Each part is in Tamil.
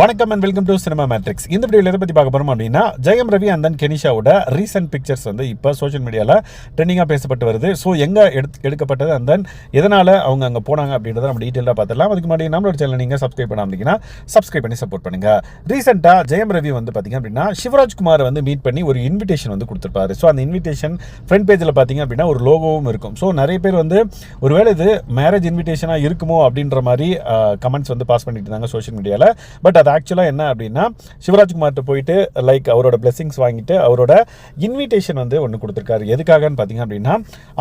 வணக்கம் and welcome to cinema matrix இந்த வீடியோவில் எதை பற்றி பார்க்க போகிறோம் அப்படின்னா ஜெயம் ரவி அண்ட் தென் கெனிஷாவோட ரீசெண்ட் பிக்சர்ஸ் வந்து இப்போ சோஷியல் மீடியாவில் ட்ரெண்டிங்காக பேசப்பட்டு வருது. ஸோ எங்கே எடுத்து எடுக்கப்பட்டது அண்ட் தென் எதனால் அவங்க அங்கே போனாங்க அப்படின்றத நம்ம டீட்டெயிலாக பார்த்துடலாம். அதுக்கு முன்னாடி நம்மளோட சேனல் நீங்கள் சப்ஸ்கிரைப் அப்படின்னா சப்ஸ்கிரைப் பண்ணி சப்போர்ட் பண்ணுங்கள் ரீசெண்டாக ஜெயம் ரவி வந்து பார்த்திங்க அப்படின்னா சிவராஜ் குமார் வந்து மீட் பண்ணி ஒரு இன்விடேஷன் வந்து கொடுத்துருப்பாரு. ஸோ அந்த இன்விடேஷன் ஃப்ரண்ட் பேஜில் பார்த்தீங்க அப்படின்னா ஒரு லோகோவும் இருக்கும். ஸோ நிறைய பேர் வந்து ஒருவேளை இது மேரேஜ் இன்விடேஷனாக இருக்குமோ அப்படின்ற மாதிரி கமெண்ட்ஸ் வந்து பாஸ் பண்ணிட்டு இருந்தாங்க சோஷியல் மீடியாவில் பட் அது ஆக்சுவலாக என்ன அப்படின்னா சிவராஜ்குமார்கிட்ட போயிட்டு லைக் அவரோட பிளெஸிங்ஸ் வாங்கிட்டு அவரோட இன்விடேஷன் வந்து ஒன்று கொடுத்துருக்காரு. எதுக்காகன்னு பார்த்தீங்க அப்படின்னா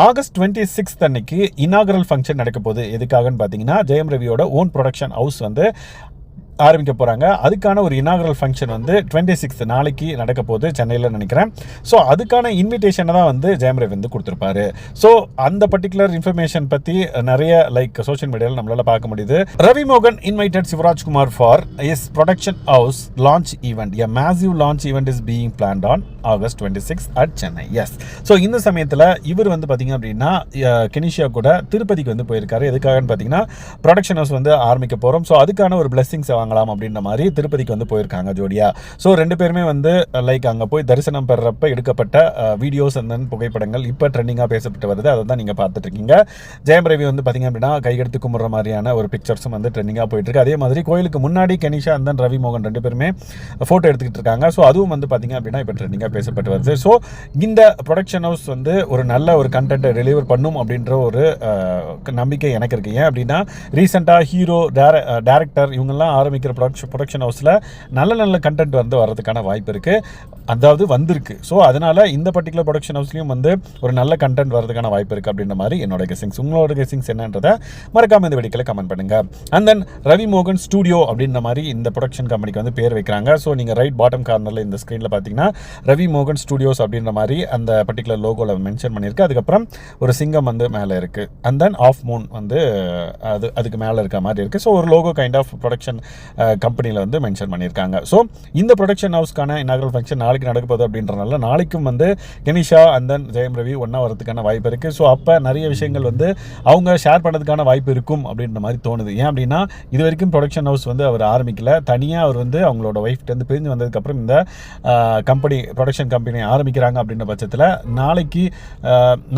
ஆகஸ்ட் டுவெண்ட்டி சிக்ஸ்த் அன்னைக்கு இனாகரல் ஃபங்க்ஷன் நடக்க போகுது. எதுக்காகன்னு பார்த்தீங்கன்னா ஜெயம் ரவியோட ஓன் ப்ரொடக்ஷன் ஹவுஸ் வந்து ஆரம்பிக்க போகிறாங்க அதுக்கான ஒரு இனாகரல் ஃபங்க்ஷன் வந்து டுவெண்ட்டி சிக்ஸ்த் நாளைக்கு நடக்க போகுது சென்னையில் நினைக்கிறேன். ஸோ அதுக்கான இன்விடேஷனை தான் வந்து ஜெயம் ரவி வந்து கொடுத்துருப்பாரு. ஸோ அந்த பர்டிகுலர் இன்ஃபர்மேஷன் பற்றி நிறைய லைக் சோஷியல் மீடியாவில் நம்மளால பார்க்க முடியுது. ரவி மோகன் invited Shivarajkumar for his production house launch event a massive launch event is being planned on August twenty six at Chennai as so இந்த சமயத்தில் இவர் வந்து பார்த்தீங்க அப்படின்னா கெனிஷியா கூட திருப்பதிக்கு வந்து போயிருக்காரு. எதுக்காகன்னு பார்த்தீங்கன்னா ப்ரொடக்ஷன் ஹவுஸ் வந்து ஆரம்பிக்க போகிறோம் ஸோ அதுக்கான ஒரு பிளெஸிங்ஸை வாங்கலாம் அப்படின்ற மாதிரி திருப்பதிக்கு வந்து போயிருக்காங்க ஜோடியா. ஸோ ரெண்டு பேருமே வந்து லைக் அங்கே போய் தரிசனம் பெறப்ப எடுக்கப்பட்ட வீடியோஸ் அந்த புகைப்படங்கள் இப்போ ட்ரெண்டிங்காக பேசப்பட்டு வருது. அதை தான் நீங்கள் பார்த்துட்ருக்கீங்க ஜெயம் ரவி வந்து பார்த்தீங்க அப்படின்னா கையெடுத்து கும்பிட்ற மாதிரியான ஒரு பிக்சர்ஸும் வந்து ட்ரெண்டிங்காக போயிட்டுருக்கு அதே மாதிரி கோயிலுக்கு முன்னாடி கனிஷா அந்த ரவி மோகன் ரெண்டு பேருமே ஃபோட்டோ எடுத்துக்கிட்டு இருக்காங்க. ஸோ அதுவும் வந்து பார்த்தீங்க அப்படின்னா இப்போ ட்ரெண்டிங்காக பேசப்பட்டு வருது. ஸோ இந்த ப்ரொடக்ஷன் ஹவுஸ் வந்து ஒரு நல்ல ஒரு கண்டென்ட்டை டெலிவர் பண்ணும் அப்படின்ற ஒரு நம்பிக்கை எனக்கு இருக்கு. ஏன் அப்படின்னா ரீசெண்டாக ஹீரோ டேரக்டர் இவங்கெல்லாம் ஆரம்பிக்கிற ப்ரொடக்ஷன் ப்ரொடக்ஷன் ஹவுஸில் நல்ல நல்ல கண்டென்ட் வந்து வர்றதுக்கான வாய்ப்பு இருக்குது அதாவது வந்திருக்கு. ஸோ அதனால் இந்த பர்டிகுலர் ப்ரொடக்ஷன் ஹவுஸ்லையும் வந்து ஒரு நல்ல கண்டென்ட் வரதுக்கான வாய்ப்பு இருக்குது அப்படின்ற மாதிரி என்னோட கெஸிங்ஸ் உங்களோட கெஸிங்ஸ் என்னன்றதை மறக்காமல் இந்த வெடிக்கல கமெண்ட் பண்ணுங்க. அண்ட் தென் ரவி மோகன் ஸ்டூடியோ அப்படின்ற மாதிரி இந்த ப்ரொடக்ஷன் கம்பெனிக்கு வந்து பேர் வைக்கிறாங்க. ஸோ நீங்கள் ரைட் பாட்டம் கார்னரில் இந்த ஸ்க்ரீனில் பார்த்தீங்கன்னா ரவி மோகன் ஸ்டூடியோஸ் அப்படின்ற மாதிரி அந்த பர்டிகுலர் லோகோவில் மென்ஷன் பண்ணியிருக்கு. அதுக்கப்புறம் ஒரு சிங்கம் வந்து மேலே இருக்குது அண்ட் தென் ஆஃப் மூன் வந்து அது அதுக்கு மேலே இருக்க மாதிரி இருக்குது ஸோ ஒரு லோகோ கைண்ட் ஆஃப் ப்ரொடக்ஷன் கம்பெனியில் வந்து மென்ஷன் பண்ணியிருக்காங்க. ஸோ இந்த ப்ரொடக்ஷன் ஹவுஸ்க்கான இனாகரல் ஃபங்க்ஷன் நாளைக்கு நடக்கப்போகுது அப்படின்றனால நாளைக்கும் வந்து கினிஷா அண்ட் தென் ஜெயம் ரவி ஒன்றா வரதுக்கான வாய்ப்பு இருக்குது ஸோ அப்போ நிறைய விஷயங்கள் வந்து அவங்க ஷேர் பண்ணதுக்கான வாய்ப்பு இருக்கும் அப்படின்ற மாதிரி தோணுது. ஏன் அப்படின்னா இது வரைக்கும் ப்ரொடக்ஷன் ஹவுஸ் வந்து அவர் ஆரம்பிக்கல. தனியாக அவர் வந்து அவங்களோட ஒய்ஃப்டேருந்து பிரிஞ்சு வந்ததுக்கப்புறம் இந்த கம்பெனி ப்ரொடக்ஷன் கம்பெனி ஆரம்பிக்கிறாங்க அப்படின்ற பட்சத்தில் நாளைக்கு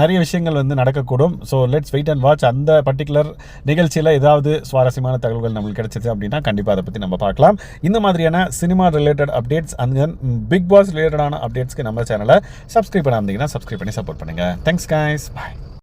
நிறைய விஷயங்கள் வந்து நடக்கக்கூடும். So let's wait and watch அந்த பர்டிகுலர் நிகழ்ச்சியில் ஏதாவது சுவாரஸ்யமான தகவல்கள் நம்மளுக்கு கிடைச்சது அப்படின்னா கண்டிப்பாக அதை பற்றி நம்ம பார்க்கலாம். இந்த மாதிரியான cinema related updates and Bigg Boss ரிலேட்டடான அப்டேட்ஸ்க்கு நம்ம சேனலை சப்ஸ்கிரைப் பண்ணாமீங்கன்னா சப்ஸ்கிரைப் பண்ணி சப்போர்ட் பண்ணுங்கள் தேங்க்ஸ் காய்ஸ் பாய்